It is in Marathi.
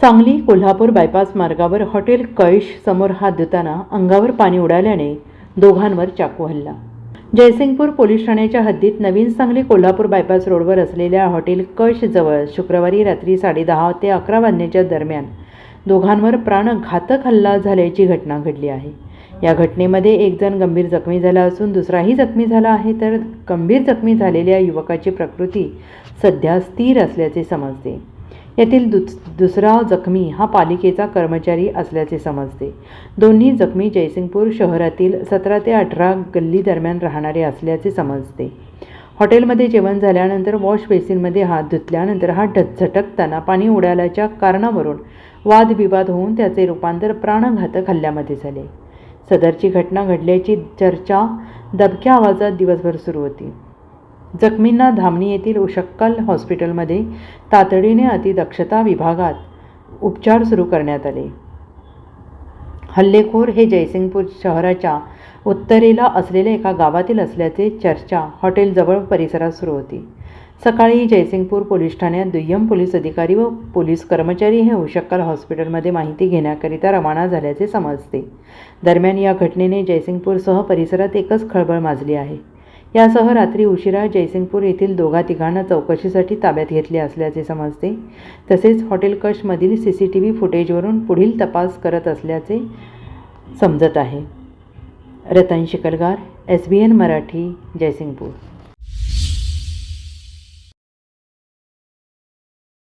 सांगली कोल्हापूर बायपास मार्गावर हॉटेल कैश समोर हात धुताना अंगावर पाणी उडाल्याने दोघांवर चाकू हल्ला. जयसिंगपूर पोलीस ठाण्याच्या हद्दीत नवीन सांगली कोल्हापूर बायपास रोडवर असलेल्या हॉटेल कैश जवळ शुक्रवारी रात्री साडेदहा ते अकरा वाजण्याच्या दरम्यान दोघांवर प्राणघातक हल्ला झाल्याची घटना घडली आहे. या घटनेमध्ये एक जण गंभीर जखमी झाला असून दुसराही जखमी झाला आहे तर गंभीर जखमी झालेल्या युवकाची प्रकृती सध्या स्थिर असल्याचे समजते. येथील दुस दुसरा जखमी हा पालिकेचा कर्मचारी असल्याचे समजते. दोन्ही जखमी जयसिंगपूर शहरातील सतरा ते अठरा गल्ली दरम्यान राहणारे असल्याचे समजते. हॉटेलमध्ये जेवण झाल्यानंतर वॉश बेसिनमध्ये हात धुतल्यानंतर हा ढ- झटकताना पाणी उडाल्याच्या कारणावरून वादविवाद होऊन त्याचे रूपांतर प्राणघातक हल्ल्यामध्ये झाले. सदरची घटना घडल्याची चर्चा दबक्या आवाजात दिवसभर सुरू होती. जखमींना धामणी येथील उशक्कल हॉस्पिटलमध्ये तातडीने अतिदक्षता विभागात उपचार सुरू करण्यात आले. हल्लेखोर हे जयसिंगपूर शहराच्या उत्तरेला असलेल्या एका गावातील असल्याचे चर्चा हॉटेलजवळ परिसरात सुरू होती. सकाळी जयसिंगपूर पोलीस ठाण्यात दुय्यम पोलीस अधिकारी व पोलीस कर्मचारी हे उशक्कल हॉस्पिटलमध्ये माहिती घेण्याकरिता रवाना झाल्याचे समजते. दरम्यान या घटनेने जयसिंगपूरसह परिसरात एकच खळबळ माजली आहे. यासह रात्री उशिरा जयसिंगपूर येथील दोघा तिघांना चौकशीसाठी ताब्यात घेतले असल्याचे समजते. तसेच हॉटेल कशमधील सी सी टी व्ही फुटेजवरून पुढील तपास करत असल्याचे समजत आहे. Ratan Shikalgar S B N Marathi Jaysingpur.